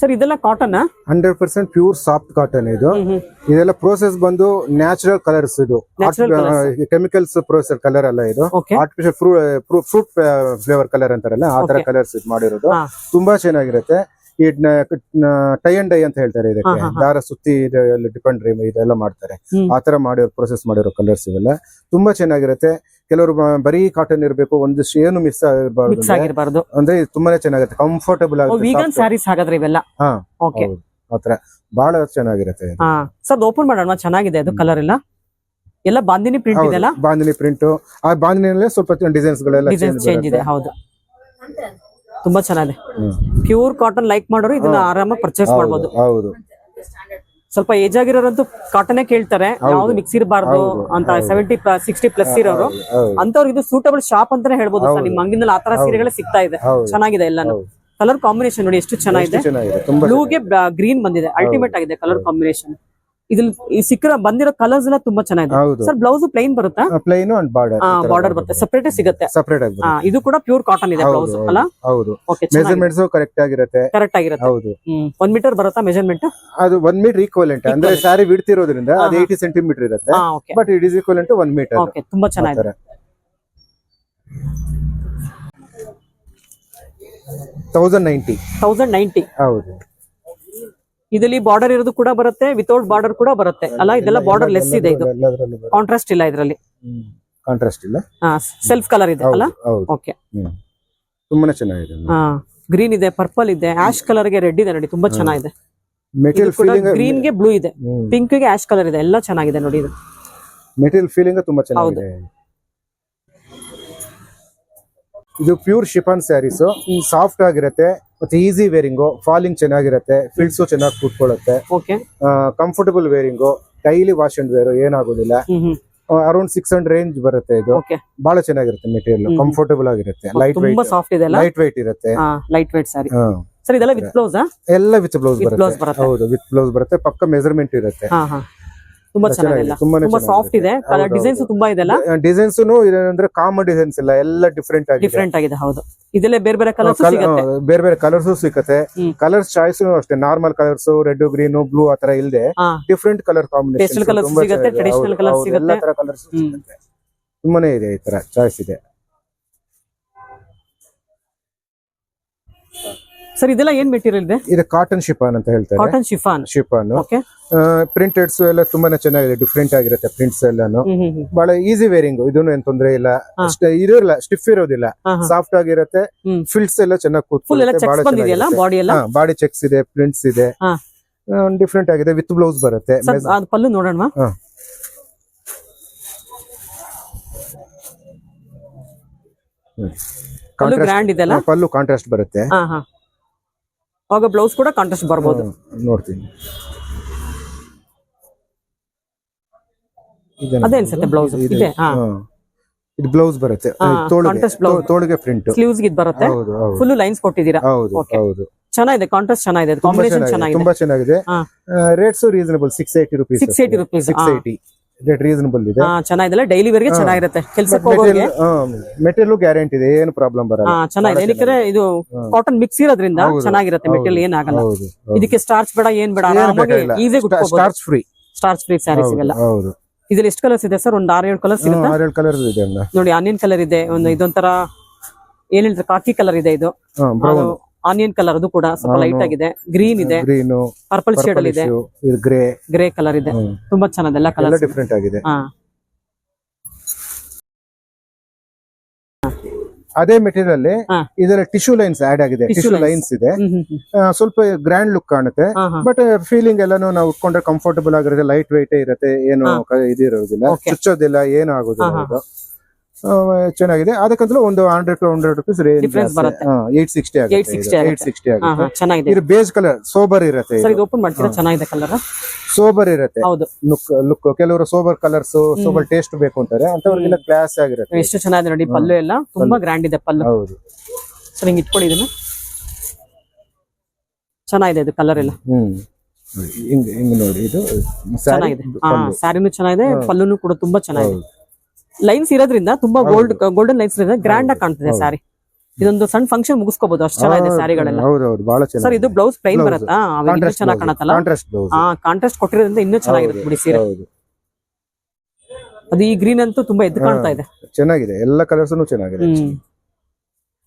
Sir ಇದೆಲ್ಲ cotton hundred percent pure soft cotton ಇದು. ಇದೆಲ್ಲ ಪ್ರೋಸೆಸ್ ಬಂದು ನ್ಯಾಚುರಲ್ ಕಲರ್ಸ್ ಇದು. ಕೆಮಿಕಲ್ಸ್ ಪ್ರೋಸೆಸ್ ಕಲರ್ ಅಲ್ಲ ಇದು. ಆರ್ಟಿಫಿಷಿಯಲ್ ಫ್ರೂಟ್ ಫ್ಲೇವರ್ ಕಲರ್ ಅಂತಾರಲ್ಲ ಆ ತರ ಕಲರ್ಸ್ ಇದು ಮಾಡಿರೋದು. ತುಂಬಾ ಚೆನ್ನಾಗಿರುತ್ತೆ. ಈ ಟೈ ಅಂಡ್ ಡೈ ಅಂತ ಹೇಳ್ತಾರೆ ಇದಕ್ಕೆ. ದಾರ ಸುತ್ತಿ ಡಿಪೆಂಡ್ ಇದೆಲ್ಲ ಮಾಡ್ತಾರೆ. ಆ ತರ ಮಾಡಿರೋ ಪ್ರೊಸೆಸ್ ಮಾಡಿರೋ ಕಲರ್ಸ್ ಇವೆಲ್ಲ. ತುಂಬಾ ಚೆನ್ನಾಗಿರುತ್ತೆ. ಕೆಲವರು ಬರೀ ಕಾಟನ್ ಇರಬೇಕು ಒಂದಿಷ್ಟು ಏನು ಮಿಸ್ ಆಗಿರಬಾರ್ದು ಮಿಕ್ಸ್ ಆಗಿರಬಾರ್ದು. ಅಂದ್ರೆ ಇದು ತುಂಬಾನೇ ಚೆನ್ನಾಗಿರುತ್ತೆ ಕಂಫರ್ಟಬಲ್ ವೀಗನ್ ಆಗುತ್ತೆ ಸ್ಯಾರೀಸ್ ಹಾಗಾದ್ರೆ ಇವೆಲ್ಲ? ಹಾ ಓಕೆ ಹೌದು. ಆತರ ಬಹಳ ಚೆನ್ನಾಗಿರುತ್ತೆ ಇದು. ಹಾ ಸರ್ ಓಪನ್ ಮಾಡೋಣ ಚೆನ್ನಾಗಿದೆ ಅದು ಕಲರ್ ಎಲ್ಲ? ಎಲ್ಲ ಬಾಂದಿನಿ ಪ್ರಿಂಟ್ ಇದೆ ಇದೆಲ್ಲ ಬಾಂದಿನಿ ಪ್ರಿಂಟ್ ಆ ಬಾಂದಿನಿಯಲ್ಲೇ ಸ್ವಲ್ಪ ಡಿಸೈನ್ಸ್ ಗಳೆಲ್ಲ ಡಿಸೈನ್ಸ್ ಚೇಂಜ್ ಇದೆ ಹೌದು. ತುಂಬಾ ಚೆನ್ನಾಗಿದೆ. ಹ್ಮ್. ಪ್ಯೂರ್ ಕಾಟನ್ ಲೈಕ್ ಮಾಡೋರು ಇದನ್ನ ಆರಾಮಾಗಿ ಪರ್ಚೇಸ್ ಹೌದು, ಮಾಡ್ಬೋದು. ಹೌದು. ಸ್ವಲ್ಪ ಏಜ್ ಆಗಿರೋರಂತೂ ಕಾಟನೇ ಕೇಳ್ತಾರೆ. ಯಾವ್ದು ಮಿಕ್ಸ್ ಇರಬಾರ್ದು ಅಂತ. ಸೆವೆಂಟಿ ಸಿಕ್ಸ್ಟಿ ಪ್ಲಸ್ ಇರೋರು. ಅಂತವ್ರಿಗೆ ಇದು ಸೂಟಬಲ್ ಶಾಪ್ ಅಂತಾನೆ ಹೇಳ್ಬೋದು ಸರ್. ನಿಮ್ ಅಂಗಡಿನಲ್ಲಿ ಆತರ ಸೀರೆಗಳೇ ಸಿಗ್ತಾ ಇದೆ. ಚೆನ್ನಾಗಿದೆ ಎಲ್ಲಾನು. ಕಲರ್ ಕಾಂಬಿನೇಷನ್ ನೋಡಿ ಎಷ್ಟು ಚೆನ್ನಾಗಿದೆ. ಬ್ಲೂಗೆ ಗ್ರೀನ್ ಬಂದಿದೆ. ಅಲ್ಟಿಮೇಟ್ ಆಗಿದೆ ಕಲರ್ ಕಾಂಬಿನೇಷನ್ ಇದ್ರಲ್ಲಿ ಸಿಕ್ಕಿರೋ ಬಂದಿರೋ ಕಲರ್ಸ್ ಎಲ್ಲ ತುಂಬಾ ಚೆನ್ನಾಗಿದೆ. ಸರ್ ಬ್ಲೌಸ್ ಪ್ಲೈನ್ ಬರುತ್ತಾ? ಪ್ಲೈನ್ ಅಂಡ್ ಬಾರ್ಡರ್ ಬಾರ್ಡರ್ ಬರುತ್ತೆ. ಸಪರೇಟ್ ಸಿಗುತ್ತೆ. ಸೆಪರೇಟ್ ಆಗಿ ಇದು ಕೂಡ ಪ್ಯೂರ್ ಕಾಟನ್ ಇದೆ ಬ್ಲೌಸ್ ಅಲ್ಲ? ಹೌದು. ಮೆಜರ್ಮೆಂಟ್ಸ್ ಕರೆಕ್ಟ್ ಆಗಿರುತ್ತೆ. ಕರೆಕ್ಟ್ ಆಗಿರುತ್ತೆ. ಹೌದು. ಒಂದ್ ಮೀಟರ್ ಬರುತ್ತಾ ಮೆಜರ್ಮೆಂಟ್ ಅದು ಒನ್ ಮೀಟರ್ ಈಕ್ವಲೆಂಟ್ ಅಂದ್ರೆ ಸಾರಿ ಬಿಡ್ತಿರೋದ್ರಿಂದ ಅದು. ಏಯ್ಟಿ ಸೆಂಟಿಮೀಟರ್ ಇರುತ್ತೆ. But it is equivalent one metre okay ತುಂಬಾ ಚೆನ್ನಾಗಿದೆ. ತೌಸಂಡ್ ನೈಂಟಿ ತೌಸಂಡ್ ನೈಂಟಿ ಹೌದು. ಇದರಲ್ಲಿ ಬಾರ್ಡರ್ ಇರೋದು ಕೂಡ ಬರುತ್ತೆ ವಿತೌಟ್ ಬಾರ್ಡರ್ ಕೂಡ ಬರುತ್ತೆ. ಅಲ್ಲ ಇದೆಲ್ಲ ಬಾರ್ಡರ್ ಲೆಸ್ ಇದೆ ಇದು. ಕಾಂಟ್ರಾಸ್ಟ್ ಇಲ್ಲ ಇದರಲ್ಲಿ. ಕಾಂಟ್ರಾಸ್ಟ್ ಇಲ್ಲ? ಸೆಲ್ಫ್ ಕಲರ್ ಇದೆ ಅಲ್ಲ? ಓಕೆ. ತುಂಬಾನೇ ಚೆನ್ನಾಗಿದೆ ಹಾ ಗ್ರೀನ್ ಇದೆ ಪರ್ಪಲ್ ಇದೆ ಆಶ್ ಕಲರ್ಗೆ ರೆಡ್ ಇದೆ ನೋಡಿ ತುಂಬಾ ಚೆನ್ನಾಗಿದೆ. ಗ್ರೀನ್ಗೆ ಬ್ಲೂ ಇದೆ. ಪಿಂಕ್ಗೆ ಆಶ್ ಕಲರ್ ಇದೆ ಎಲ್ಲ ಚೆನ್ನಾಗಿದೆ ನೋಡಿ ಇದು. ಮೆಟೀರಿಯಲ್ ಫೀಲಿಂಗ್ ತುಂಬಾ ಚೆನ್ನಾಗಿದೆ. ಇದು ಪ್ಯೂರ್ ಶಿಫಾನ್ ಸ್ಯಾರೀಸ್. ಸಾಫ್ಟ್ ಆಗಿರುತ್ತೆ ಮತ್ತೆ ಈಸಿ ವೇರಿಂಗು ಫಾಲಿಂಗ್ ಚೆನ್ನಾಗಿರುತ್ತೆ ಫಿಲ್ಸ್ ಚೆನ್ನಾಗಿ ಕೂತ್ಕೊಳ್ಳುತ್ತೆ. Comfortable wearing daily wash and wear ಏನಾಗೋದಿಲ್ಲ. ಅರೌಂಡ್ ಸಿಕ್ಸ್ ಹಂಡ್ರೆಡ್ ರೇಂಜ್ ಬರುತ್ತೆ ಇದು. ಬಹಳ ಚೆನ್ನಾಗಿರುತ್ತೆ ಮೆಟೀರಿಯಲ್. ಕಂಫರ್ಟಬಲ್ ಆಗಿರುತ್ತೆ. ಲೈಟ್ ವೈಟ್ ಸಾಫ್ಟ್ ಇದೆ ಲೈಟ್ ವೈಟ್ ಇರುತ್ತೆ. ಲೈಟ್ ವೈಟ್ ಸಾರಿ ಸರ್ ಇದೆಲ್ಲ ವಿತ್ ಬ್ಲೌಸ್ ಎಲ್ಲ ವಿತ್ ಬ್ಲೌಸ್ ಬರುತ್ತೆ. ಹೌದು ವಿತ್ ಬ್ಲೌಸ್ ಬರುತ್ತೆ. ಪಕ್ಕ ಮೆಜರ್ಮೆಂಟ್ ಇರುತ್ತೆ. ತುಂಬಾ ಚೆನ್ನಾಗಿದೆ ತುಂಬಾ ಸಾಫ್ಟ್ ಇದೆ. Colour designs. ತುಂಬಾ ಇದೆಲ್ಲ ಡಿಸೈನ್ಸ್ ಏನಂದ್ರೆ ಕಾಮನ್ ಡಿಸೈನ್ಸ್ ಇಲ್ಲ ಎಲ್ಲ ಡಿಫ್ರೆಂಟ್ ಆಗಿದೆ. ಡಿಫ್ರೆಂಟ್ ಆಗಿದೆ ಹೌದು. ಇದೆಲ್ಲ ಬೇರೆ ಬೇರೆ ಕಲರ್ಸ್ ಸಿಗುತ್ತೆ. ಬೇರೆ ಬೇರೆ ಕಲರ್ಸ್ ಸಿಗುತ್ತೆ. ಕಲರ್ಸ್ ಚಾಯ್ಸ್ ಅಷ್ಟೇ normal colours red green blue ಆತರ ಇಲ್ಲದೆ ಡಿಫ್ರೆಂಟ್ ಕಲರ್ ಕಾಂಬಿನೇಷನ್ ಕಲರ್ ಸಿಗುತ್ತೆ ಟ್ರೆಡಿಷನಲ್ ಕಲರ್ ಎಲ್ಲ ತರ ಕಲರ್ಸ್. ಸಿಗುತ್ತೆ. ತುಂಬಾನೇ ಇದೆ ಈ ತರ ಚಾಯ್ಸ್ ಇದೆ. ಸರ್ ಇದೆಲ್ಲ ಏನ್ ಮೆಟೀರಿಯಲ್ ಇದೆ? ಇದು ಕಾಟನ್ ಶಿಫಾನ್ ಅಂತ ಹೇಳ್ತಾರೆ. Cotton chiffon chiffon okay printeds ಎಲ್ಲ ತುಂಬಾನೇ ಚೆನ್ನಾಗಿದೆ ಡಿಫ್ರೆಂಟ್ ಆಗಿರುತ್ತೆ ಪ್ರಿಂಟ್ಸ್ ಎಲ್ಲಾನು. ಬಹಳ ಈಸಿ ವೇರಿಂಗ್ ಇದನ್ನು ಏನ್ ತೊಂದ್ರೆ ಇಲ್ಲ. ಇರೋಲ್ಲ ಸ್ಟಿಫ್ ಇರೋದಿಲ್ಲ. ಸಾಫ್ಟ್ ಆಗಿರುತ್ತೆ. ಫಿಲ್ಟ್ಸ್ ಎಲ್ಲ ಚೆನ್ನಾಗಿ ಕೂತ್ಕೊಳ್ಳುತ್ತೆ. ಬಾಡಿ ಎಲ್ಲ ಬಾಡಿ ಚೆಕ್ಸ್ ಇದೆ ಪ್ರಿಂಟ್ಸ್ ಇದೆ. ಡಿಫ್ರೆಂಟ್ ಆಗಿದೆ ವಿತ್ ಬ್ಲೌಸ್ ಬರುತ್ತೆ. ಪಲ್ಲು ನೋಡೋಣ ಪಲ್ಲು ಕಾಂಟ್ರಾಸ್ಟ್ ಬರುತ್ತೆ. ಅವಾಗ ಬ್ಲೌಸ್ ಕೂಡ ಕಾಂಟ್ರಾಸ್ಟ್ ಬರ್ಬೋದು. ನೋಡ್ತೀನಿ. ಅದೇನ್ ಅದೇ ಅನ್ಸುತ್ತೆ ಬ್ಲೌಸ್ ಇದು- ಹಾ. ಇದು ಬ್ಲೌಸ್ ಬರುತ್ತೆ. ತೋಳಿಗೆ ಪ್ರಿಂಟ್ ಸ್ಲೀವ್ಸ್ ಇದು ಬರುತ್ತೆ. ಫುಲ್ ಲೈನ್ಸ್ ಕೊಟ್ಟಿದ್ದೀರಾ? ಹೌದು ಹೌದು. ಚೆನ್ನಾಗಿದೆ ಕಾಂಟ್ರಾಸ್ಟ್ ಚೆನ್ನಾಗಿದೆ. ಕಾಂಬಿನೇಷನ್ ಚೆನ್ನಾಗಿದೆ ತುಂಬಾ ಚೆನ್ನಾಗಿದೆ. Rates reasonable six eighty rupees six eighty rupees six eighty rate reasonable ಇದೆ. ಹಾ ಚೆನ್ನಾಗಿದೆಲ್ಲ ಡೈಲಿ ವೇರ್ಗೆ ಚೆನ್ನಾಗಿರುತ್ತೆ. ಕೆಲ್ಸಕ್ಕೆ ಹೋಗೋರಿಗೆ? ಮೆಟೀರಿಯಲ್ ಗ್ಯಾರಂಟಿ ಇದೆ ಏನು ಪ್ರಾಬ್ಲಮ್ ಬರಲ್ಲ. ಹಾ ಚೆನ್ನಾಗಿದೆ. ಏನಕ್ಕೆ ಇದು ಕಾಟನ್ ಮಿಕ್ಸ್ ಇರೋದ್ರಿಂದ ಚೆನ್ನಾಗಿರುತ್ತೆ ಮೆಟೀರಿಯಲ್ ಏನಾಗಲ್ಲ. ಆಗಲ್ಲ ಇದಕ್ಕೆ ಸ್ಟಾರ್ಚ್ ಬೇಡ ಏನ್ ಬೇಡ easy starch free starch free saris ಇವೆಲ್ಲ. ಹೌದು. ಇದ್ರಲ್ಲಿ ಎಷ್ಟು ಕಲರ್ಸ್ ಇದೆ ಸರ್? ಒಂದು ಆರು ಏಳು ಕಲರ್ಸ್ ಆರು ಏಳು ಕಲರ್ ಇದೆ ನೋಡಿ ಆನಿಯನ್ ಕಲರ್ ಇದೆ ಒಂದು ಇದೊಂಥರ ಏನ್ ಹೇಳ್ತಾರೆ ಕಾಕಿ ಕಲರ್ ಇದೆ ಇದು. ಆನಿಯನ್ ಕಲರ್ ಅದು ಕೂಡ ಸ್ವಲ್ಪ ಲೈಟ್ ಆಗಿದೆ. ಗ್ರೀನ್ ಇದೆ. ಗ್ರೀನ್ ಪರ್ಪಲ್ ಶೇಡ್ ಅಲ್ಲಿ ಇದೆ. ಇದು ಗ್ರೇ ಗ್ರೇ ಕಲರ್ ಇದೆ. ತುಂಬಾ ಚೆನ್ನಾಗಿದೆ. ಎಲ್ಲ ಕಲರ್ ಡಿಫ್ರೆಂಟ್ ಆಗಿದೆ. ಅದೇ ಮೆಟೀರಿಯಲ್ ಅಲ್ಲಿ ಹಾ. ಇದರ ಟಿಶ್ಯೂ ಲೈನ್ಸ್ ಆಡ್ ಆಗಿದೆ. ಟಿಶ್ಯೂ ಲೈನ್ಸ್ ಇದೆ. ಸ್ವಲ್ಪ ಗ್ರ್ಯಾಂಡ್ ಲುಕ್ ಕಾಣುತ್ತೆ. ಬಟ್ ಫೀಲಿಂಗ್ ಎಲ್ಲಾನು ನಾವು ಉಟ್ಕೊಂಡ್ರೆ ಕಂಫರ್ಟಬಲ್ ಆಗಿರುತ್ತೆ ಲೈಟ್ ವೈಟ್ ಇರುತ್ತೆ ಏನು ಇದಿರೋದಿಲ್ಲ. ಚುಚ್ಚೋದಿಲ್ಲ ಏನು ಆಗೋದಿಲ್ಲ ಚೆನ್ನಾಗಿದೆ. ಅದಕ್ಕಂತಲೂ ಒಂದು hundred to hundred rupees difference ಬರುತ್ತೆ. ಏಟ್ ಸಿಕ್ಸ್ಟಿ ಆಗುತ್ತೆ 860 ಏಟ್. ಸಿಕ್ಸ್ಟಿ ಹಾ ಆಗುತ್ತೆ ಚೆನ್ನಾಗಿದೆ. ಇದು ಬೇಸ್ ಕಲರ್ ಸೋಬರ್ ಇರುತ್ತೆ ಸರ್ ಇದು. ಓಪನ್ ಮಾಡ್ತೀರಾ? ಚೆನ್ನಾಗಿದೆ ಕಲರ್ ಸೋಬರ್ ಇರುತ್ತೆ. ಹೌದು. ಲುಕ್ ಲುಕ್ ಕೆಲವರು ಸೋಬರ್ ಕಲರ್ಸ್ ಸೋಬರ್ ಟೇಸ್ಟ್ ಬೇಕು ಅಂತಾರೆ. ಅಂತವ್ರಿಗೆಲ್ಲ ಕ್ಲಾಸ್ ಆಗಿರುತ್ತೆ. ಎಷ್ಟು ಚೆನ್ನಾಗಿದೆ ನೋಡಿ ಪಲ್ಲು ಎಲ್ಲ. ತುಂಬಾ ಗ್ರ್ಯಾಂಡ್ ಇದೆ ಪಲ್ಲು. ಹೌದು. ಸರ್ ಹಿಂಗ್ ಇಟ್ಕೊಳ್ಳಿ ಇದನ್ನ. ಚೆನ್ನಾಗಿದೆ ಇದು ಕಲರ್ ಎಲ್ಲ. ಹ್ಮ್. ಹಿಂಗ್ ಹಿಂಗ್ ನೋಡಿ ಇದು. ಚೆನ್ನಾಗಿದೆ. ಹಾ. ಸ್ಯಾರಿನೂ ಚೆನ್ನಾಗಿದೆ ಪಲ್ಲುನು ಕೂಡ ತುಂಬಾ ಚೆನ್ನಾಗಿದೆ. ಲೈನ್ಸ್ ಇರೋದ್ರಿಂದ ತುಂಬಾ ಗೋಲ್ಡ್ ಗೋಲ್ಡನ್ ಲೈನ್ಸ್ ಇರೋದ್ರಿಂದ ಗ್ರ್ಯಾಂಡ್ ಆಗಿ ಕಾಣ್ತಿದೆ ಸಾರಿ ಇದೊಂದು ಸಣ್ಣ ಫಂಕ್ಷನ್ ಮುಗಿಸ್ಕೋಬಹುದು ಅಷ್ಟು ಚೆನ್ನಾಗಿದೆ ಸ್ಯಾರಿಗಳೆಲ್ಲ ಹೌದೌದು ಬಹಳ ಸರ್ ಇದು ಬ್ಲೌಸ್ ಪ್ಲೈನ್. ಬರುತ್ತಾ? ಇನ್ನೂ ಚೆನ್ನಾಗಿ ಕಾಣತ್ತಲ್ಲ? ಹಾ ಕಾಂಟ್ರಾಸ್ಟ್ ಕೊಟ್ಟಿರೋದ್ರಿಂದ ಇನ್ನೂ ಚೆನ್ನಾಗಿರುತ್ತೆ ಬಿಡಿ ಸೀರೆ. ಅದು ಈ ಗ್ರೀನ್ ಅಂತೂ ತುಂಬಾ ಎದ್ದು ಕಾಣ್ತಾ ಇದೆ. ಚೆನ್ನಾಗಿದೆ. ಎಲ್ಲ ಕಲರ್ಸ್ ಚೆನ್ನಾಗಿದೆ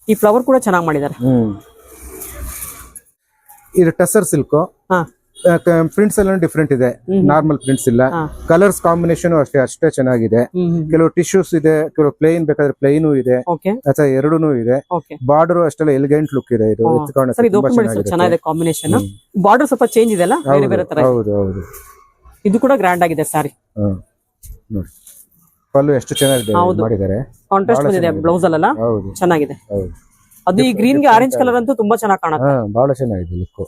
ಈ ಫ್ಲವರ್ ಕೂಡ ಚೆನ್ನಾಗಿ ಮಾಡಿದ್ದಾರೆ. ಇದು ಟಸರ್ ಸಿಲ್ಕ್ ಪ್ರಿಂಟ್ಸ್ ಎಲ್ಲ ಡಿಫ್ರೆಂಟ್ ಇದೆ. ನಾರ್ಮಲ್ ಪ್ರಿಂಟ್ಸ್ ಇಲ್ಲ. ಕಲರ್ಸ್ ಕಾಂಬಿನೇಷನ್ ಅಷ್ಟೇ ಅಷ್ಟೇ ಚೆನ್ನಾಗಿದೆ. ಕೆಲವು ಟಿಶ್ಯೂಸ್ ಇದೆ ಕೆಲವು ಪ್ಲೇನ್ ಬೇಕಾದ್ರೆ ಪ್ಲೇನು ಇದೆ. ಅಥವಾ ಎರಡೂ ಇದೆ. ಬಾರ್ಡರ್ ಅಷ್ಟೆಲ್ಲ ಎಲಿಗೆಂಟ್ ಲುಕ್ ಇದೆ. ಇದು. ಚೆನ್ನಾಗಿದೆ ಕಾಂಬಿನೇಷನ್ ಬಾರ್ಡರ್ ಸ್ವಲ್ಪ ಚೇಂಜ್ ಇದೆ ಅಲ್ಲ? ಬೇರೆ ಬೇರೆ ತರ ಇದೆ. ಹೌದು ಹೌದು. ಇದು ಕೂಡ ಗ್ರ್ಯಾಂಡ್ ಆಗಿದೆ ಸಾರಿ. ನೋಡಿ. ಪಲ್ಲು ಎಷ್ಟು ಚೆನ್ನಾಗಿದೆ. ಮಾಡಿದ್ದಾರೆ. ಕಾಂಟ್ರಾಸ್ಟ್ ಬಂದಿದೆ ಬ್ಲೌಸ್ ಅಲ್ಲ ಚೆನ್ನಾಗಿದೆ. ಅದು ಈ ಗ್ರೀನ್ಗೆ ಆರೆಂಜ್ ಕಲರ್ ಅಂತೂ ತುಂಬಾ ಚೆನ್ನಾಗಿ ಕಾಣುತ್ತೆ. ಬಹಳ ಚೆನ್ನಾಗಿದೆ ಲುಕ್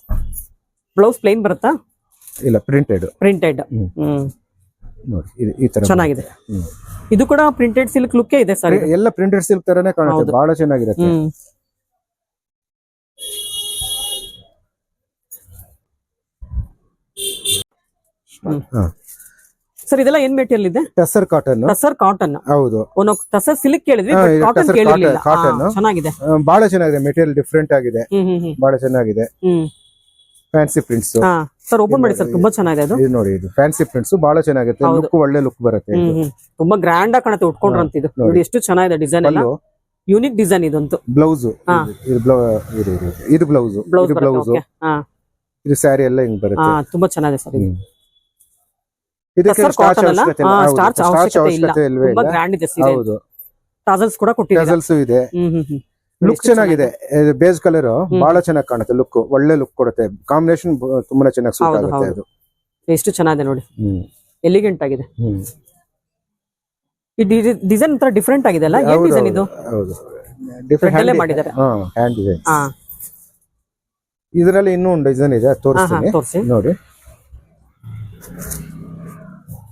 ಬ್ಲೌಸ್ ಪ್ಲೇನ್ ಬರುತ್ತಾ? ಇಲ್ಲ ಪ್ರಿಂಟೆಡ್ ಪ್ರಿಂಟೆಡ್ ನೋಡಿ ಇದು ಈ ತರ ಚೆನ್ನಾಗಿದೆ. ಇದು ಕೂಡ ಪ್ರಿಂಟೆಡ್ ಸಿಲ್ಕ್ ಲುಕ್ ಇದೆ ಸರ್ ಎಲ್ಲ ಪ್ರಿಂಟೆಡ್ ಸಿಲ್ಕ್ ತರನೇ ಕಾಣುತ್ತೆ. ಬಹಳ ಚೆನ್ನಾಗಿರುತ್ತೆ. ಸರ್ ಇದೆಲ್ಲ ಏನ್ ಮೆಟೀರಿಯಲ್ ಇದೆ? ಟಸರ್ ಕಾಟನ್ ಟಸರ್ ಕಾಟನ್ ಹೌದು. ಟಸರ್ ಸಿಲ್ಕ್ ಕೇಳಿದ್ವಿ ಕಾಟನ್ ಕಾಟನ್, ಚೆನ್ನಾಗಿದೆ. ಬಹಳ ಚೆನ್ನಾಗಿದೆ. ಮೆಟೀರಿಯಲ್ ಡಿಫ್ರೆಂಟ್ ಆಗಿದೆ. ಬಹಳ ಚೆನ್ನಾಗಿದೆ. ಫ್ಯಾನ್ಸಿ ಪ್ರಿಂಟ್ಸ್ ಹಾ ಸರ್ ಓಪನ್ ಮಾಡಿ ಸರ್ ತುಂಬಾ ಚೆನ್ನಾಗಿದೆ. ಅದು ಇದು ನೋಡಿ ಇದು ಫ್ಯಾನ್ಸಿ ಪ್ರಿಂಟ್ಸ್ ಬಹಳ ಚೆನ್ನಾಗಿರುತ್ತೆ ಲುಕ್ ಒಳ್ಳೆ ಲುಕ್ ಬರುತ್ತೆ ತುಂಬಾ ಗ್ರ್ಯಾಂಡ್ ಆಗಿ ಕಾಣುತ್ತೆ ಉಟ್ಕೊಂಡ್ರಂತ ಇದು. ನೋಡಿ ಎಷ್ಟು ಚೆನ್ನಾಗಿದೆ ಡಿಸೈನ್ ಎಲ್ಲ. ಯೂನಿಕ್ ಡಿಸೈನ್ ಇದಂತೂ. ಬ್ಲೌಸ್ ಹಾ. ಇದು ಬ್ಲೌ ಇದು ಇದು ಇದು ಬ್ಲೌಸ್ ಬ್ಲೌಸ್ ಇದು ಬ್ಲೌಸ್ ಹಾ. ಇದು ಸ್ಯಾರಿ ಎಲ್ಲ ಹಿಂಗ್ ಹಾ ಬರುತ್ತೆ ತುಂಬಾ ಚೆನ್ನಾಗಿದೆ ಸರ್. ಇದಕ್ಕೆ ಸ್ಟಾರ್ಚ್ ಅವಶ್ಯಕತೆ ಇಲ್ಲ. ಹಾ, ಗ್ರ್ಯಾಂಡ್ ಇದೆ ಸೀರೆ. ಹೌದು. ಟಾಸಲ್ಸ್ ಕೂಡ ಕೊಟ್ಟಿದ್ದಾರೆ? ಟಾಸಲ್ಸ್ ಇದೆ. ಹ್ಮ್ ಹ್ಮ್. ಲುಕ್ ಚೆನ್ನಾಗಿದೆ. ಬೇಸ್ ಕಲರ್ ಬಹಳ ಚೆನ್ನಾಗಿ ಕಾಣುತ್ತೆ. ಲುಕ್ ಒಳ್ಳೆ ಲುಕ್ ಕೊಡುತ್ತೆ. ಕಾಂಬಿನೇಷನ್ ತುಂಬಾ ಚೆನ್ನಾಗಿ ಸೂಟ್ ಆಗುತ್ತೆ. ಅದು. ಎಷ್ಟು ಚೆನ್ನಾಗಿದೆ ನೋಡಿ. ಎಲಿಗೆಂಟ್ ಆಗಿದೆ. ಈ ಡಿಸೈನ್ ಒಂಥರ ಡಿಫ್ರೆಂಟ್ ಆಗಿದೆ ಅಲ್ಲ? ಏನ್ ಡಿಸೈನ್ ಇದು? ಹೌದು ಅಲ್ಲೇ ಡಿಫ್ರೆಂಟ್ ಮಾಡಿದ್ದಾರೆ. ಹಾ ಹ್ಯಾಂಡ್ ಡಿಸೈನ್ ಹಾ. ಇದರಲ್ಲಿ ಇನ್ನೂ ಒಂದು ಡಿಸೈನ್ ಇದೆ. ತೋರಿಸ್ತೀನಿ. ನೋಡಿ.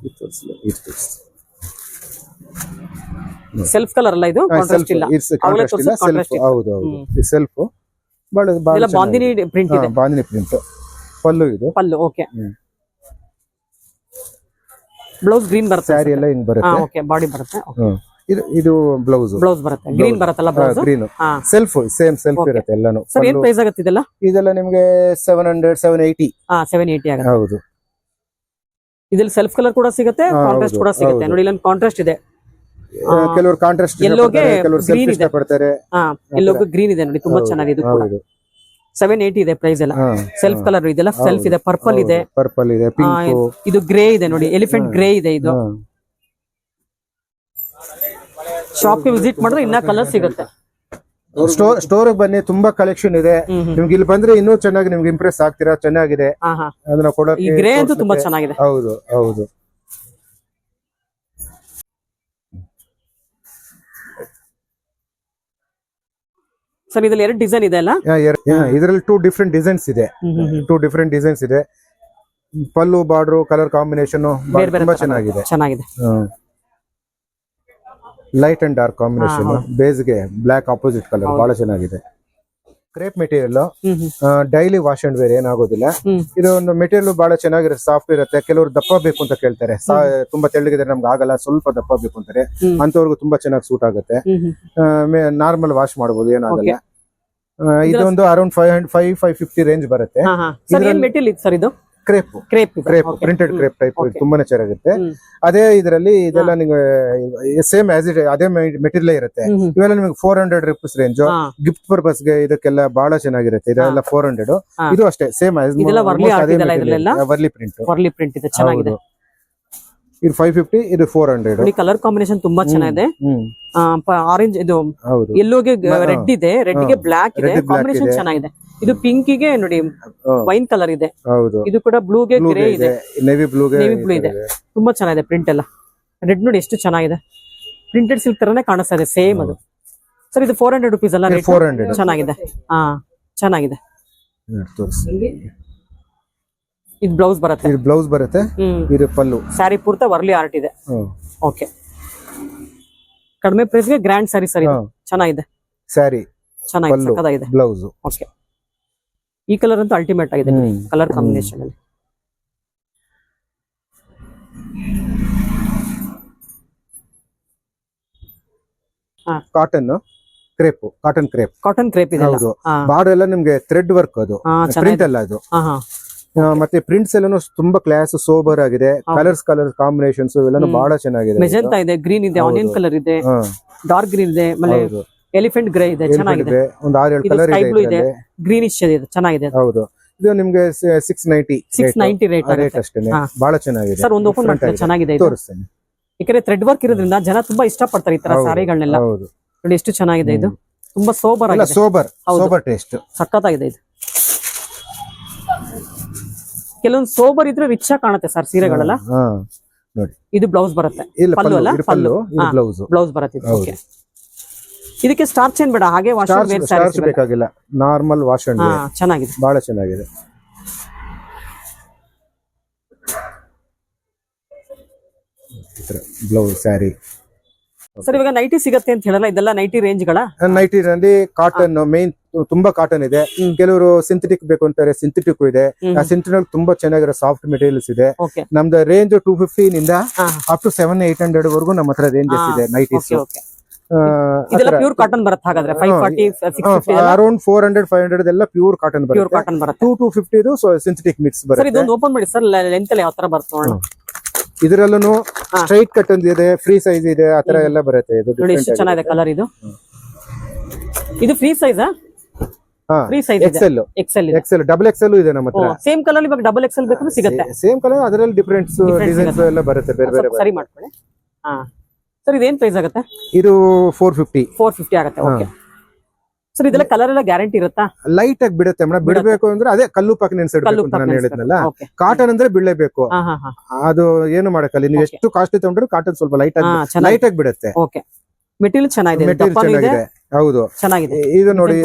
ಇದು ತೋರಿಸಿ ಇದು ತೋರ್ಸಿ. ಸೆಲ್ಫ್ ಕಲರ್ ಅಲ್ಲ ಇದು? ಕಾಂಟ್ರಾಸ್ಟ್ ಇಲ್ಲ. ಇಲ್ಲ, ಇತ್ತು. ಹೌದು ಹೌದು. ಸೆಲ್ಫ್ ಬಹಳ ಬಾಂದಿನಿ ಪ್ರಿಂಟ್ ಇದೆ. ಬಾಂದಿನಿ ಪ್ರಿಂಟ್ ಪಲ್ಲು ಇದು. ಪಲ್ಲು ಓಕೆ. ಬ್ಲೌಸ್ ಗ್ರೀನ್ ಬರುತ್ತೆ ಸ್ಯಾರಿ ಎಲ್ಲ ಹಿಂಗ್ ಬರುತ್ತೆ. ಓಕೆ ಬಾಡಿ ಬರುತ್ತೆ. ಇದು ಇದು ಬ್ಲೌಸ್ ಬ್ಲೌಸ್ ಬರುತ್ತೆ. ಗ್ರೀನ್ ಬರುತ್ತಲ್ಲ blouse green self same self ಇರುತ್ತೆ ಎಲ್ಲಾನು. ಸರ್ ಏನ್ ಪ್ರೈಸ್ ಆಗುತ್ತೆ ಇದೆಲ್ಲ? ಇದೆಲ್ಲ ನಿಮ್ಗೆ ಸೆವೆನ್ ಹಂಡ್ರೆಡ್ ಸೆವೆನ್ ಏಯ್ಟಿ ಹಾ ಸೆವೆನ್ ಏಯ್ಟಿ ಆಗುತ್ತೆ. ಹೌದು. ಇದ್ರಲ್ಲಿ ಸೆಲ್ಫ್ ಕಲರ್ ಕೂಡ ಸಿಗುತ್ತೆ ಕಾಂಟ್ರಾಸ್ಟ್ ಕೂಡ ಸಿಗುತ್ತೆ. ನೋಡಿ ಇಲ್ಲೊಂದು ಕಾಂಟ್ರಾಸ್ಟ್ ಇದೆ. ಆ, ಕೆಲವರು ಕಾಂಟ್ರಾಸ್ಟ್ ಕೆಲವರು green ಸೆಲ್ಫ್ ಇದೆ. ಇಷ್ಟಪಡ್ತಾರೆ ಹಾ ಎಲ್ಲೋಗು ಗ್ರೀನ್ ಇದೆ ನೋಡಿ ತುಂಬಾ ಚೆನ್ನಾಗಿದೆ ಇದು ಕೂಡ. ಹೌದು. ಸೆವೆನ್ ಏಟ್ ಇದೆ ಪ್ರೈಸ್ ಎಲ್ಲ. ಸೆಲ್ಫ್ ಕಲರ್ ಇದೆಲ್ಲ ಸೆಲ್ಫ್ ಇದೆ ಪರ್ಪಲ್ ಇದೆ. ಪರ್ಪಲ್ ಇದೆ ಆ, ಪಿಂಕ್ ಇದು ಗ್ರೇ ಇದೆ ನೋಡಿ ಎಲಿಫೆಂಟ್ ಗ್ರೇ ಇದೆ ಇದು. ಶಾಪ್ಗೆ ವಿಸಿಟ್ ಮಾಡಿದ್ರೆ ಇನ್ನ ಕಲರ್ ಸಿಗುತ್ತೆ. ಸ್ಟೋರ್ ಸ್ಟೋರ್ ಬನ್ನಿ ತುಂಬಾ ಕಲೆಕ್ಷನ್ ಇದೆ. ಹ್ಮ್ ಹ್ಮ್. ನಿಮ್ಗೆ ಇಲ್ಲಿ ಬಂದ್ರೆ ಇನ್ನೂ ಚೆನ್ನಾಗಿ ನಿಮ್ಗೆ ಇಂಪ್ರೆಸ್ ಆಗ್ತೀರಾ? ಚೆನ್ನಾಗಿದೆ. ಹಾ ಹಾ ಅದನ್ನ ಈ ಕೊಡೋಕೆ ಗ್ರೇ ಅಂತೂ ತುಂಬಾ ಚೆನ್ನಾಗಿದೆ. ಹೌದು ಹೌದು. ಸರ್ ಇದ್ರಲ್ಲಿ ಎರಡು ಡಿಸೈನ್ ಇದೆ ಅಲ್ಲ? ಇದರಲ್ಲಿ ಟೂ ಡಿಫ್ರೆಂಟ್ ಡಿಸೈನ್ಸ್ ಇದೆ. ಟೂ ಡಿಫ್ರೆಂಟ್ ಡಿಸೈನ್ಸ್ ಇದೆ. ಪಲ್ಲು ಬಾರ್ಡರ್ ಕಲರ್ ಕಾಂಬಿನೇಷನ್ ತುಂಬಾ ಚೆನ್ನಾಗಿದೆ. ಚೆನ್ನಾಗಿದೆ. ಲೈಟ್ ಅಂಡ್ ಡಾರ್ಕ್ ಕಾಂಬಿನೇಷನ್ ಬೇಸ್ಗೆ ಬ್ಲಾಕ್ ಆಪೋಸಿಟ್ ಕಲರ್ ಬಹಳ ಚೆನ್ನಾಗಿದೆ. Crepe material daily wash and wear ಏನಾಗೋದಿಲ್ಲ. ಇದು ಒಂದು ಮೆಟೀರಿಯಲ್ ಬಹಳ ಚೆನ್ನಾಗಿರುತ್ತೆ ಸಾಫ್ಟ್ ಇರುತ್ತೆ. ಕೆಲವರು ದಪ್ಪ ಬೇಕು ಅಂತ ಕೇಳ್ತಾರೆ. ತುಂಬಾ ತೆಳ್ಳಗಿದ್ರೆ ನಮ್ಗೆ ಆಗಲ್ಲ ಸ್ವಲ್ಪ ದಪ್ಪ ಬೇಕು ಅಂತಾರೆ. ಅಂತವ್ರಿಗು ತುಂಬಾ ಚೆನ್ನಾಗಿ ಸೂಟ್ ಆಗುತ್ತೆ. ನಾರ್ಮಲ್ ವಾಶ್ ಮಾಡಬಹುದು ಏನಾಗಲ್ಲ ಇದೊಂದು around five hun five five fifty range ಬರುತ್ತೆ. Crepe crepe crepe printed crepe type ತುಂಬಾನೇ ಚೆನ್ನಾಗಿರುತ್ತೆ. ಹ್ಮ್. ಅದೇ ಇದರಲ್ಲಿ ಇದೆಲ್ಲ ನಿಮ್ಗೆ ಸೇಮ್ ಆಸ್ ಇಟ್ ಅದೇ ಮೆಟೀರಿಯಲ್ ಇರುತ್ತೆ. ಇವೆಲ್ಲ ನಿಮಗೆ four hundred rupees range gift ಪರ್ಪಸ್ಗೆ ಇದಕ್ಕೆಲ್ಲ ಬಹಳ ಚೆನ್ನಾಗಿರುತ್ತೆ. ಇದೆಲ್ಲ ಫೋರ್ ಹಂಡ್ರೆಡ್ ಇದು ಅಷ್ಟೇ ಸೇಮ್ ಇದೆಲ್ಲ ವರ್ಲಿ ಪ್ರಿಂಟ್ ವರ್ಲಿ ಪ್ರಿಂಟ್ ಇದೆ ಚೆನ್ನಾಗಿದೆ. ಇದು ಫೈವ್ ಫಿಫ್ಟಿ ಇದು ಫೋರ್ ಹಂಡ್ರೆಡ್ ಕಲರ್ ಕಾಂಬಿನೇಷನ್ ತುಂಬಾ ಚೆನ್ನಾಗಿದೆ. ಆರೆಂಜ್ ಇದು ಎಲ್ಲೋಗೆ ರೆಡ್ ಇದೆ ರೆಡ್ಗೆ ಬ್ಲಾಕ್ ಇದೆ. ಕಾಂಬಿನೇಷನ್ ಚೆನ್ನಾಗಿದೆ. ಇದು ಪಿಂಕ್ಗೆ ನೋಡಿ ವೈನ್ ಕಲರ್ ಇದೆ. ಹೌದು. ಇದು ಕೂಡ ಬ್ಲೂಗೆ ಗ್ರೇ ಇದೆ. ಇದೆ. ನೇವಿ ಬ್ಲೂಗೆ ನೇವಿ blue ಇದೆ. ತುಂಬಾ ಚೆನ್ನಾಗಿದೆ ಪ್ರಿಂಟ್ ಎಲ್ಲ. ರೆಡ್ ನೋಡಿ ಎಷ್ಟು ಚೆನ್ನಾಗಿದೆ. ಪ್ರಿಂಟೆಡ್ ಸಿಲ್ಕ್ ತರನೇ ಕಾಣಿಸ್ತಾ ಇದೆ ಸೇಮ್ ಅದು. ಸರ್ ಇದು ಫೋರ್ ಹಂಡ್ರೆಡ್ ರುಪೀಸ್ ಅಲ್ಲ ರೇಟ್ ಫೋರ್ ಹಂಡ್ರೆಡ್ ಚೆನ್ನಾಗಿದೆ. ಹಾ ಚೆನ್ನಾಗಿದೆ. ಇದು ಬ್ಲೌಸ್ ಬರುತ್ತೆ. ಇದು ಬ್ಲೌಸ್ ಬರುತ್ತೆ? ಇದು ಪಲ್ಲು. ಸ್ಯಾರಿ ಪೂರ್ತ ವರ್ಲಿ ಆರ್ಟ್ ಇದೆ. ಓಕೆ ಕಡಿಮೆ ಪ್ರೈಸ್ಗೆ ಗ್ರ್ಯಾಂಡ್ ಸ್ಯಾರಿ ಸರಿ ಇದು. ಚೆನ್ನಾಗಿದೆ. ಸ್ಯಾರಿ ಚೆನ್ನಾಗಿದೆ ಬ್ಲೌಸ್ ಓಕೆ ಈ ಕಲರ್ ಅಂತೂ ಅಲ್ಟಿಮೇಟ್ ಆಗಿದೆ. ಕಲರ್ ಕಾಂಬಿನೇಷನ್ ಅಲ್ಲಿ. Cotton crepe cotton crepe cotton crepe ಇದೆ ಹೌದು. ಬಾರ್ಡರ್ ಎಲ್ಲ ನಿಮ್ಗೆ ಥ್ರೆಡ್ ವರ್ಕ್ ಅದು. ಪ್ರಿಂಟ್ ಎಲ್ಲ ಅದು. ಮತ್ತೆ ಪ್ರಿಂಟ್ಸ್ ಎಲ್ಲಾನು ತುಂಬಾ ಕ್ಲಾಸ್ ಸೋಬರ್ ಆಗಿದೆ. ಕಲರ್ಸ್ ಕಲರ್ಸ್ ಕಾಂಬಿನೇಷನ್ಸ್ ಎಲ್ಲಾನು ಬಹಳ ಚೆನ್ನಾಗಿದೆ ಮೆಜೆಂತಾ ಇದೆ ಗ್ರೀನ್ ಇದೆ. ಆನಿಯನ್ ಕಲರ್ ಇದೆ ಡಾರ್ಕ್ ಗ್ರೀನ್ ಇದೆ ಆಮೇಲೆ ಎಲಿಫೆಂಟ್ ಗ್ರೇ ಇದೆ ಚೆನ್ನಾಗಿದೆ. ಒಂದು ಆರು ಏಳು ಕಲರ್ ಇದೆ blue ಇದೆ. ಇದ್ರಲ್ಲಿ. ಗ್ರೀನಿಶ್ ಇದೆ ಚೆನ್ನಾಗಿದೆ ಹೌದು. ಇದು ನಿಮ್ಗೆ six ninety six ninety rate ಅಷ್ಟೇ ಬಹಳ ಚೆನ್ನಾಗಿದೆ. ಸರ್ ಒಂದು ಓಪನ್ ಮಾಡ್ತಾರೆ. ಚೆನ್ನಾಗಿದೆ ಇದು. ತೋರಿಸ್ತೇನೆ. ಯಾಕಂದ್ರೆ ಥ್ರೆಡ್ ವರ್ಕ್ ಇರೋದ್ರಿಂದ ಜನ ತುಂಬಾ ಇಷ್ಟಪಡ್ತಾರೆ ಈ ತರ. ಸಾರಿಗಳನ್ನೆಲ್ಲ. ನೋಡಿ ಎಷ್ಟು ಚೆನ್ನಾಗಿದೆ ಇದು. ತುಂಬಾ ಸೋಬರ್ ಆಗಿದೆ. ಸೋಬರ್. ಸೋಬರ್ ಟೇಸ್ಟ್ ಸಖತ್ತಾಗಿದೆ ಇದು. ಕೆಲವೊಂದು ಸೋಬರ್ ಇದ್ರೆ ರಿಚ್ ಆಗಿ ಕಾಣುತ್ತೆ ಸರ್ ಸೀರೆಗಳೆಲ್ಲ. ನೋಡಿ. ಇದು ಬ್ಲೌಸ್ ಬರುತ್ತೆ. ಪಲ್ಲು ಅಲ್ಲ? ಪಲ್ಲು ಬ್ಲೌಸ್ ಬ್ಲೌಸ್ ಬರುತ್ತೆ. ಇದಕ್ಕೆ ಸ್ಟಾರ್ಚ್ ಏನ್ ಬೇಡ ಹಾಗೆ ವಾಶ್ ಸ್ಟಾರ್ಚ್ ಬೇಕಾಗಿಲ್ಲ. ನಾರ್ಮಲ್ ವಾಶ್ ಹಾ ಚೆನ್ನಾಗಿದೆ. ಬಹಳ ಚೆನ್ನಾಗಿದೆ. ಬ್ಲೌಸ್ ಸ್ಯಾರಿ ಸರ್ ಇವಾಗ ನೈಟಿ ಸಿಗತ್ತೆ ಅಂತ ಹೇಳಲ್ಲ ಇದೆಲ್ಲ ನೈಟಿ ರೇಂಜ್ಗಳ? ನೈಟಿ ನಲ್ಲಿ ಕಾಟನ್ ಮೇನ್ ತುಂಬಾ ಕಾಟನ್ ಇದೆ. ಕೆಲವರು ಸಿಂಥೆಟಿಕ್ ಬೇಕು ಅಂತಾರೆ ಸಿಂಥೆಟಿಕ್ ಇದೆ. ಆ ಸಿಂಥೆಟಿಕ್ ತುಂಬಾ ಚೆನ್ನಾಗಿರೋ ಸಾಫ್ಟ್ ಮೆಟೀರಿಯಲ್ಸ್ ಇದೆ. ನಮ್ದು ರೇಂಜ್ ಟೂ ಫಿಫ್ಟಿ ನಿಂದ ಹಾ. Up to seven eight hundred ವರೆಗೂ ನಮ್ಮ ಹತ್ರ ರೇಂಜಸ್ ಇದೆ ನೈಟೀಸ್ ಇದೆಲ್ಲ ಪ್ಯೂರ್ ಕಾಟನ್ ಬರುತ್ತೆ ಹಾಗಾದ್ರೆ five forty six around four hundred five hundred ಎಲ್ಲ ಪ್ಯೂರ್ ಕಾಟನ್ ಪ್ಯೂರ್ ಬರುತ್ತೆ. ಕಾಟನ್ ಬರುತ್ತೆ. ಟೂ ಟು ಫಿಫ್ಟಿ ಇದು ಸಿಂಥೆಟಿಕ್ ಮಿಕ್ಸ್ ಬರುತ್ತೆ. ಇದೊಂದು ಓಪನ್ ಮಾಡಿ ಸರ್ ಲೆಂತ್ ಎಲ್ಲ ಯಾವ ತರ ಬರುತ್ತೆ ಇದರಲ್ಲೂ ಸ್ಟ್ರೈಟ್ ಕಟ್ ಒಂದು ಇದೆ ಫ್ರೀ ಸೈಜ್ ಇದೆ ಆತರ ಎಲ್ಲ ಬರುತ್ತೆ. ಇದು ನೋಡಿ ಎಷ್ಟು ಚೆನ್ನಾಗಿದೆ ಕಲರ್ ಇದು. ಇದು free size free size XL XL ಇದೆ. ಎಕ್ಸೆಲ್ ಡಬಲ್ ಎಕ್ಸೆಲ್ ಇದೆ ನಮ್ಮ ಹತ್ರ. ಸೇಮ್ ಕಲರ್ ಇವಾಗ ಡಬಲ್ ಎಕ್ಸೆಲ್ ಬೇಕು ಸಿಗುತ್ತೆ. ಸೇಮ್ ಕಲರ್ ಅದರಲ್ಲಿ ಡಿಫ್ರೆಂಟ್ ಡಿಸೈನ್ಸ್. ಎಲ್ಲ ಬರುತ್ತೆ ಬೇರೆ ಬೇರೆ ಸರಿ ಮಾಡ್ಕೊಳ್ಳಿ. ಹಾ. ಸರ್ ಇದೇನ್ ಪ್ರೈಸ್ ಆಗುತ್ತೆ? ಇದು ಫೋರ್ ಫಿಫ್ಟಿ ಫೋರ್ ಫಿಫ್ಟಿ ಆಗುತ್ತೆ ಓಕೆ ಸರ್ ಇದೆಲ್ಲ ಕಲರ್ ಎಲ್ಲ ಗ್ಯಾರಂಟಿ ಇರುತ್ತಾ? ಲೈಟ್ ಆಗಿ ಬಿಡುತ್ತೆ ಮೇಡಮ್ ಬಿಡಬೇಕು ಅಂದ್ರೆ ಅದೇ ಕಲ್ಲು ಪಾಕ ನೆನ್ಸಿಡ್ಬೇಕು ಅಂತ ನಾನು ಹೇಳಿದ್ನಲ್ಲ. ಕಾಟನ್ ಅಂದ್ರೆ ಬಿಡಲೇಬೇಕು. ಅದು ಏನು ಮಾಡಕ್ಕಲ್ಲ? ನೀವು. ಎಷ್ಟು ಕಾಸ್ಟ್ಲಿ ತಗೊಂಡ್ರು ಕಾಟನ್ ಸ್ವಲ್ಪ ಲೈಟ್ ಆಗಿ ಲೈಟ್ ಆಗಿ ಬಿಡುತ್ತೆ. ಓಕೆ ಮೆಟೀರಿಯಲ್ ಚೆನ್ನಾಗಿದೆ. ಮೆಟೀರಿಯಲ್ ಚೆನ್ನಾಗಿದೆ. ಹೌದು. ಚೆನ್ನಾಗಿದೆ. ಇದು ನೋಡಿ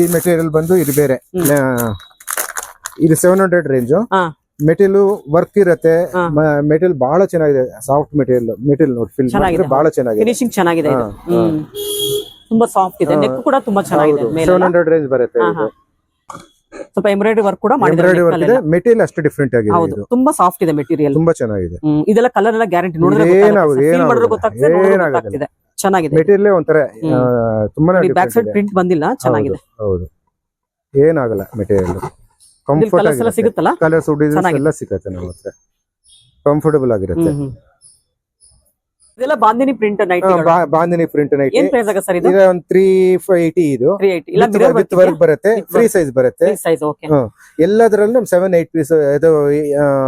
ಈ ಮೆಟೀರಿಯಲ್ ಬಂದು ಇದು ಬೇರೆ. ಇದು seven hundred range material work ಇರತ್ತೆ. ಮೆಟೀರಿಯಲ್ ಬಹಳ ಚೆನ್ನಾಗಿದೆ. ಸಾಫ್ಟ್ ಮೆಟೀರಿಯಲ್ ಮೆಟೀರಿಯಲ್ ನೋಡಿ ಫಿಲ್ ಚೆನ್ನಾಗಿದೆ, ಬಹಳ ಚೆನ್ನಾಗಿದೆ. ಫಿನಿಶಿಂಗ್ ಚೆನ್ನಾಗಿದೆ ಇದು. ತುಂಬಾ ಸಾಫ್ಟ್ ಇದೆ. ನೆಕ್ ಕೂಡ ತುಂಬಾ ಚೆನ್ನಾಗಿದೆ ಮೇಲೆ ಸೆವೆನ್ ಹಂಡ್ರೆಡ್ ರೇಂಜ್ ಬರುತ್ತೆ ಹಾ. ಸ್ವಲ್ಪ ಎಂಬ್ರಾಯ್ಡರಿ ವರ್ಕ್ ಕೂಡ ಇದೆ. ಮಾಡಿದ್ದಾರೆ ಮೆಟೀರಿಯಲ್ ಅಷ್ಟು ಡಿಫ್ರೆಂಟ್ ಆಗಿದೆ ಹೌದು. ತುಂಬಾ ಸಾಫ್ಟ್ ಇದೆ ಮೆಟೀರಿಯಲ್ ತುಂಬಾ ಚೆನ್ನಾಗಿದೆ. ಇದೆಲ್ಲ ಕಲರ್ ಎಲ್ಲ ಗ್ಯಾರಂಟಿ ನೋಡಿದ್ರೆ ಗೊತ್ತಾಗ್ತದೆ ಚೆನ್ನಾಗಿದೆ. ಮೆಟೀರಿಯಲ್ ಒಂಥರ ತುಂಬಾ ಬ್ಯಾಕ್ ಸೈಡ್ ಇದೆ. ಪ್ರಿಂಟ್ ಬಂದಿಲ್ಲ ಚೆನ್ನಾಗಿದೆ. ಹೌದು. ಏನಾಗಲ್ಲ ಮೆಟೀರಿಯಲ್ ಕಂಫರ್ಟ್ ಕಲರ್ಸ್ ಎಲ್ಲ ಸಿಗುತ್ತಲ್ಲ? ಕಲರ್ಸ್ ಡಿಸೈನ್ಸ್ ಚೆನ್ನಾಗಿದೆ. ಎಲ್ಲ ಸಿಗುತ್ತೆ ನಮ್ಮ ಹತ್ರ. ಕಂಫರ್ಟಬಲ್ ಆಗಿರುತ್ತೆ. ಇದೆಲ್ಲ ಬಾಂದಿನಿ ಪ್ರಿಂಟ್ ನೈಟ್ ಆ, ಬಾ- ಬಾಂದಿನಿ ಪ್ರಿಂಟ್ ನೈಟ್ ಏನ್ ಪ್ರೈಸ್ ಆಗ ಸರ್ ಇದು? ಈಗ ಒಂದ್ ತ್ರೀ ಏಯ್ಟಿ ಇದು. ವಿತ್ ವರ್ಕ್ ಬರುತ್ತೆ. ಫ್ರೀ ಸೈಜ್ ಬರುತ್ತೆ. ಸೈಜ್ ಓಕೆ ಎಲ್ಲದರಲ್ಲೂ ಸೆವೆನ್ ಏಟ್ ಪೀಸ್ ಇದು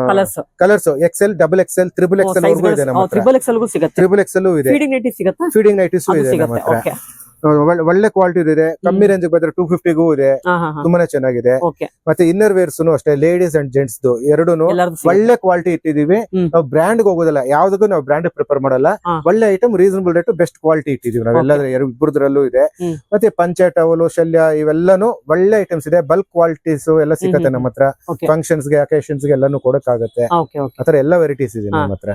colours colours XL double XL triple XL ಇದೆ ನಮ್ಮ ತ್ರಿಬಲ್ ಎಕ್ಸ್ ಎಲ್ಗೂ ಸಿಗುತ್ತೆ. ತ್ರಿಬಲ್ ಎಕ್ಸೆಲ್ ಇದೆ. ಫೀಡಿಂಗ್ ನೈಟಿ ಸಿಗುತ್ತಾ? ಫೀಡಿಂಗ್ ನೈಟಿಸ್ ಇದೆ ನಮ್ಮ ಹತ್ರ. ಒಳ್ಳೆ- ಕ್ವಾಲಿಟಿ ಇದೆ. ಕಮ್ಮಿ ರೇಂಜ್ ಬಂದ್ರೆ ಟೂ ಫಿಫ್ಟಿಗೂ ಇದೆ. ತುಂಬಾನೇ ಚೆನ್ನಾಗಿದೆ. ಮತ್ತೆ ಇನ್ನರ್ ವೇರ್ಸ್ ಅಷ್ಟೇ ಲೇಡೀಸ್ ಅಂಡ್ ಜೆಂಟ್ಸ್ ಎರಡು ಒಳ್ಳೆ ಕ್ವಾಲಿಟಿ ಇಟ್ಟಿದೀವಿ. ನಾವು ಬ್ರ್ಯಾಂಡ್ ಹೋಗೋದಿಲ್ಲ. ಯಾವ್ದಕ್ಕೂ ನಾವು ಬ್ರ್ಯಾಂಡ್ ಪ್ರಿಫರ್ ಮಾಡಲ್ಲ. ಒಳ್ಳೆ item reasonable rate best quality ಇಟ್ಟಿದೀವಿ ನಾವೆಲ್ಲ ಇಬ್ಬರದ್ರಲ್ಲೂ ಇದೆ. ಮತ್ತೆ ಪಂಚೆ ಟವಲು ಶಲ್ಯ ಇವೆಲ್ಲಾನು ಒಳ್ಳೆ ಐಟಮ್ಸ್ ಇದೆ. ಬಲ್ಕ್ ಕ್ವಾಲಿಟೀಸ್ ಎಲ್ಲ ಸಿಗತ್ತೆ. ನಮ್ಮ ಹತ್ರ. ಫಂಕ್ಷನ್ಸ್ಗೆ ಅಕೇಶನ್ಸ್ಗೆ ಎಲ್ಲಾನು ಕೊಡಕ್ಕಾಗತ್ತೆ. ಆತರ ಎಲ್ಲ ವೆರೈಟೀಸ್ ಇದೆ. ನಮ್ಮ ಹತ್ರ.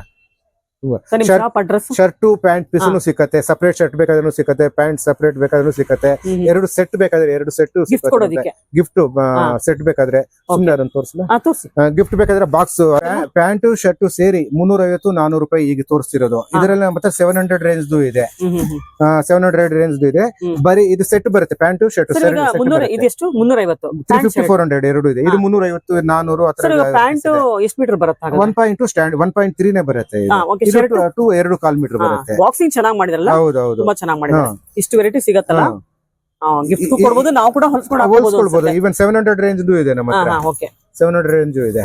ಶರ್ಟು ಪ್ಯಾಂಟ್ ಪೀಸ್ ಸಿಕ್ಕತ್ತೆ ಸಪರೇಟ್ ಶರ್ಟ್ ಬೇಕಾದ್ರೂ ಸಿಕ್ಕತ್ತೆ ಪ್ಯಾಂಟ್ ಸಪರೇಟ್ ಬೇಕಾದ್ರೂ ಸಿಕ್ಕತ್ತೆ ಎರಡು ಸೆಟ್ ಬೇಕಾದ್ರೆ ಎರಡು ಸೆಟ್ ಗಿಫ್ಟ್ ಸೆಟ್ ಬೇಕಾದ್ರೆ. ಸುಮ್ಮನೆ ಅದನ್ನ ತೋರಿಸಲ? ತೋರ್ಸಿ. ಗಿಫ್ಟ್ ಬೇಕಾದ್ರೆ ಬಾಕ್ಸ್ ಪ್ಯಾಂಟ್ ಶರ್ಟ್ ಸೇರಿ ಮುನ್ನೂರ ಐವತ್ತು ನಾನೂರು ರೂಪಾಯಿ ಈಗ ತೋರಿಸ್ತಿರೋದು. ಇದರಲ್ಲಿ ಮತ್ತೆ ಸೆವೆನ್ ಹಂಡ್ರೆಡ್ ರೇಂಜ್ ಇದೆ. ಸೆವೆನ್ ಹಂಡ್ರೆಡ್ ರೇಂಜ್ ಇದೆ. ಬರೀ ಇದು ಸೆಟ್ ಬರುತ್ತೆ. Pant shirt three fifty four hundred ಎರಡು ಇದೆ. ಇದು ಮುನ್ನೂರ ಐವತ್ತು ನಾನೂರು ಸರ್ ಪ್ಯಾಂಟ್ ಎಷ್ಟು ಮೀಟರ್ ಬರುತ್ತೆ ಹಾಗಾದ್ರೆ? One point stand one point ತ್ರೀನೇ ಬರುತ್ತೆ ಟೂ ಎರಡು ಕಾಲ್ ಮೀಟರ್ ಬರುತ್ತೆ. ಬಾಕ್ಸಿಂಗ್ ಚೆನ್ನಾಗಿ ಮಾಡಿದ್ರಲ್ಲ? ಹೌದು ಹೌದು. ತುಂಬಾ ಚೆನ್ನಾಗಿ ಮಾಡಿದ್ದಾರೆ. ಇಷ್ಟು ವೆರೈಟಿ ಸಿಗತ್ತಲ್ಲ. ಗಿಫ್ಟ್ ಕೊಡ್ಬೋದು ನಾವು ಕೂಡ ಹೋಲಿಸ್ಕೊಳ್ಬಹುದು ಈವನ್ ಸೆವೆನ್ ಹಂಡ್ರೆಡ್ ರೇಂಜ್ ಇದೆ ನಮ್ಮ ಹತ್ರ. ಓಕೆ ಸೆವೆನ್ ಹಂಡ್ರೆಡ್ ರೇಂಜ್ ಇದೆ.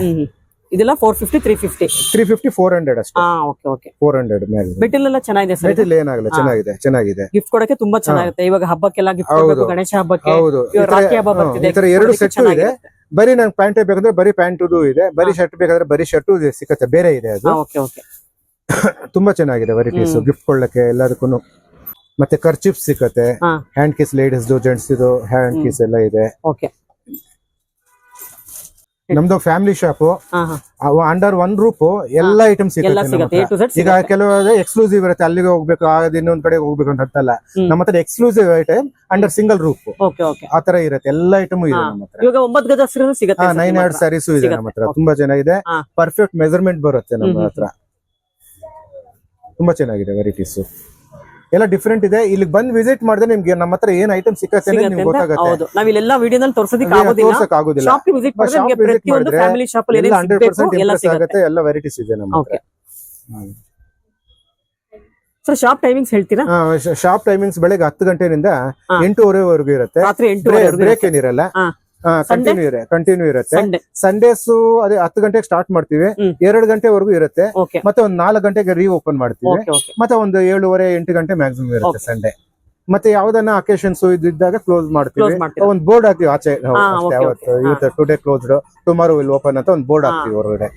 ಇದೆಲ್ಲ four fifty three fifty three fifty four hundred ಅಷ್ಟೇ. ಓಕೆ ಓಕೆ ಫೋರ್ ಹಂಡ್ರೆಡ್ ಮೇಲೆ. ಮೆಟೀರಿಯಲ್ ಎಲ್ಲ ಚೆನ್ನಾಗಿದೆ ಸರ್ ಮೆಟೀರಿಯಲ್ ಏನಾಗಲ್ಲ ಚೆನ್ನಾಗಿದೆ ಚೆನ್ನಾಗಿದೆ. ಗಿಫ್ಟ್ ಕೊಡಕ್ಕೆ ತುಂಬಾ ಚೆನ್ನಾಗಿರುತ್ತೆ ಇವಾಗ ಹಬ್ಬಕ್ಕೆಲ್ಲ ಗಿಫ್ಟ್. ಕೊಡಬೇಕು ಗಣೇಶ ಹಬ್ಬಕ್ಕೆ. ಹೌದು. ರಾಖಿ ಹಬ್ಬ ಬರ್ತಿದೆ ಈ ತರ ಎರಡು ಸೆಟ್ ಇದೆ. ಬರೀ ನಂಗೆ ಪ್ಯಾಂಟ್ ಬೇಕಂದ್ರೆ ಬರೀ ಪ್ಯಾಂಟ್ ಇದೆ. ಬರೀ ಶರ್ಟ್ ಬೇಕಾದ್ರೆ ಬರೀ ಶರ್ಟ್ ಸಿಕ್ಕತ್ತೆ ಬೇರೆ ಇದೆ ಅದು. ಓಕೆ ಓಕೆ ತುಂಬಾ ಚೆನ್ನಾಗಿದೆ ವೆರೈಟೀಸ್. ಗಿಫ್ಟ್ ಕೊಡ್ಲಿಕ್ಕೆ ಎಲ್ಲದಕ್ಕೂ ಮತ್ತೆ ಕರ್ಚಿಪ್ ಸಿಕ್ಕತ್ತೆ. ಹ್ಯಾಂಡ್ ಕೀಸ್ ಲೇಡೀಸ್ ಜೆಂಟ್ಸ್ ಇದು ಹ್ಯಾಂಡ್ ಕೀಸ್ ಎಲ್ಲ ಇದೆ. ನಮ್ದು family shop under one rupee ಎಲ್ಲ ಐಟಮ್ ಸಿಗುತ್ತೆ. ಈಗ ಕೆಲವು ಎಕ್ಸ್ಕ್ಲೂಸಿವ್ ಇರುತ್ತೆ. ಅಲ್ಲಿಗೆ ಹೋಗ್ಬೇಕು ಆಗ ಇನ್ನೊಂದ್ ಕಡೆ ಹೋಗ್ಬೇಕು ಅಂತ ಅಂತಲ್ಲ. ನಮ್ಮ ಹತ್ರ exclusive item under single rupee ಆತರ ಇರುತ್ತೆ. ಎಲ್ಲ ಐಟಮ್ ಇದೆ. ನಮ್ಮ ಹತ್ರ. Nine hundred. ಸ್ಯಾರೀಸು ಇದೆ ನಮ್ಮ ಹತ್ರ. ತುಂಬಾ ಚೆನ್ನಾಗಿದೆ. ಪರ್ಫೆಕ್ಟ್ ಮೆಜರ್ಮೆಂಟ್ ಬರುತ್ತೆ ನಮ್ಮ. ಹತ್ರ. ತುಂಬಾ ಚೆನ್ನಾಗಿದೆ ವೆರೈಟೀಸ್ ಎಲ್ಲ ಡಿಫ್ರೆಂಟ್ ಇದೆ. ಇಲ್ಲಿ ಬಂದ್ ವಿಸಿಟ್ ಮಾಡಿದ್ರೆ ನಿಮ್ಗೆ ನಮ್ಮ ಹತ್ರ ಏನ್ ಐಟಮ್ ಸಿಕ್ಕತ್ತೆ ನಿಮ್ಗೆ ಗೊತ್ತಾಗತ್ತೆ. ನಾವ್ ಇಲ್ಲೆಲ್ಲ ವಿಡಿಯೋನಲ್ಲಿ ತೋರ್ಸೋದಕ್ಕೆ ಆಗೋದಿಲ್ಲ. ಶಾಪ್ ವಿಸಿಟ್ ಮಾಡಿದ್ರೆ ಫ್ಯಾಮಿಲಿ ಶಾಪ್ ಅಲ್ಲಿ ಎಲ್ಲ ಏನೇನ್ ಹಂಡ್ರೆಡ್ ಸಿಗ್ಬೇಕು ಪರ್ಸೆಂಟ್ ಎಲ್ಲ ಇಂಪ್ರೆಸ್ ಸಿಗುತ್ತೆ. ಎಲ್ಲ ವೆರೈಟೀಸ್ ಇದೆ ನಮ್ಮ ಓಕೆ ಸರ್ ಶಾಪ್ ಟೈಮಿಂಗ್ಸ್ ಹೇಳ್ತೀರಾ? ಶಾಪ್ ಟೈಮಿಂಗ್ಸ್ ಬೆಳಗ್ಗೆ ಹತ್ತು ಗಂಟೆಯಿಂದ. ಎಂಟೂವರೆವರೆಗೂ ಇರುತ್ತೆ. ಬ್ರೇಕ್ ಏನಿರಲ್ಲ. ಕಂಟಿನ್ಯೂ ಇರುತ್ತೆ ಕಂಟಿನ್ಯೂ ಇರುತ್ತೆ. ಸಂಡೇ ಸಂಡೇಸ್ ಅದೇ ಹತ್ತು ಗಂಟೆಗೆ ಸ್ಟಾರ್ಟ್ ಮಾಡ್ತೀವಿ. ಎರಡು ಗಂಟೆವರೆಗೂ ಇರುತ್ತೆ. ಮತ್ತೆ ಒಂದ್ ನಾಲ್ಕು ಗಂಟೆಗೆ ರೀ ಓಪನ್ ಮಾಡ್ತೀವಿ ಮತ್ತೆ ಒಂದು ಏಳುವರೆ ಎಂಟು ಗಂಟೆ ಮ್ಯಾಕ್ಸಿಮಮ್ ಇರುತ್ತೆ. ಸಂಡೇ ಮತ್ತೆ ಯಾವ್ದನ್ನ ಅಕೇಶನ್ಸ್ ಇದ್ದಾಗ ಕ್ಲೋಸ್ ಮಾಡ್ತೀವಿ. ಒಂದ್ ಬೋರ್ಡ್ ಹಾಕ್ತಿವಿ ಆಚೆ ಇವತ್ತು today closed tomorrow will open ಅಂತ ಒಂದ್ ಬೋರ್ಡ್ ಹಾಕ್ತಿವಿ ಹೊರಗಡೆ.